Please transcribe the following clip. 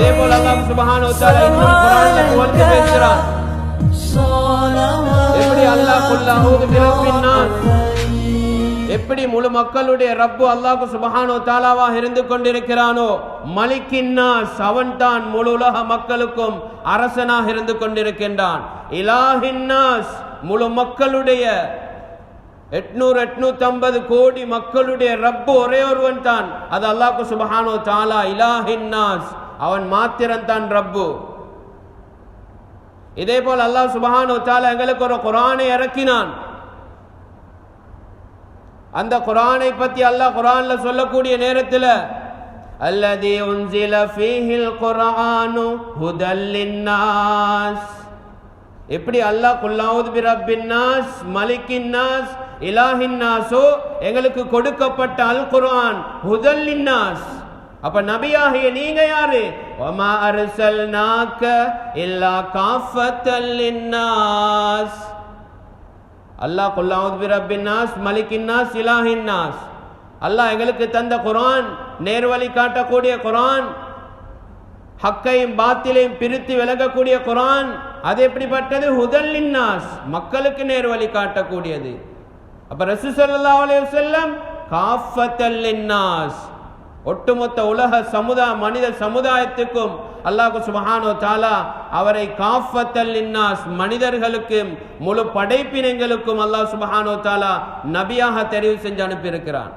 அதே போல அல்லாஹ் குர்ஆன்ல புகழ்ந்து பேசுகிறான் எப்படி அல்லாஹ் குல் அஊது எப்படி முழு மக்களுடைய ரப்பு அல்லாஹ் சுபஹானோ தாலாவாக இருந்து கொண்டிருக்கிறானோ மலிக்கின்னாஸ் அவன் தான் முழு உலக மக்களுக்கும் அரசனாக இருந்து கொண்டிருக்கின்றான் இலாஹின்னாஸ் முழு மக்களுடைய எட்நூறு எட்நூத்தி ஐம்பது கோடி மக்களுடைய ரப்பு ஒரே ஒருவன் தான் அது அல்லாஹ் சுபஹானோ தாலா இலாஹின்னாஸ் அவன் மாத்திரன் தான் ரப்பு. இதே போல் அல்லாஹ் சுபஹான் தாலா எங்களுக்கு ஒரு குரானை இறக்கினான். அந்த குரானை பற்றி அல்லாஹ் குரான்ல சொல்லக்கூடிய நேரத்தில் அல்லதி உன்சில ஃபீஹில் குர்ஆனு ஹுதல்லின்னாஸ் எப்படி அல்லாஹ் குல்லாவுது பிரப்பின் நாஸ் மலிக்கின் நாஸ் எங்களுக்கு கொடுக்கப்பட்ட அல் குரான் ஹுதல் லின்னாஸ். அப்ப நபியாகிய நீங்க யாரு? ஒமா அரசல் நாக்க இல்லா காஃபத்தல் இன்னாஸ் அல்லாஹ் குல்லாவுத் பிரப்பின் நாஸ் மலிக்கின் இலாஹின்னாஸ் அல்லாஹ் எங்களுக்கு தந்த குரான் நேர்வழி காட்டக்கூடிய குரான் ஹக்கையும் பாத்திலையும் பிரித்து விலகக்கூடிய குரான் அது எப்படிப்பட்டது? ஹுதல்லின் இன்னாஸ் மக்களுக்கு நேர்வழி காட்டக்கூடியது. அப்ப ரசூ ஸல்லல்லாஹு அலைஹி வஸல்லம் காஃபத்தல்லின் ஒட்டுமொத்த உலக சமுதாய மனித சமுதாயத்துக்கும் அல்லாஹ் சுபஹானோ தாலா அவரை காஃபத்தல் இன்னாஸ் மனிதர்களுக்கும் முழு படைப்பினங்களுக்கும் அல்லாஹ் சுபஹானோ தாலா நபியாக தெரிவு செஞ்சு அனுப்பியிருக்கிறான்.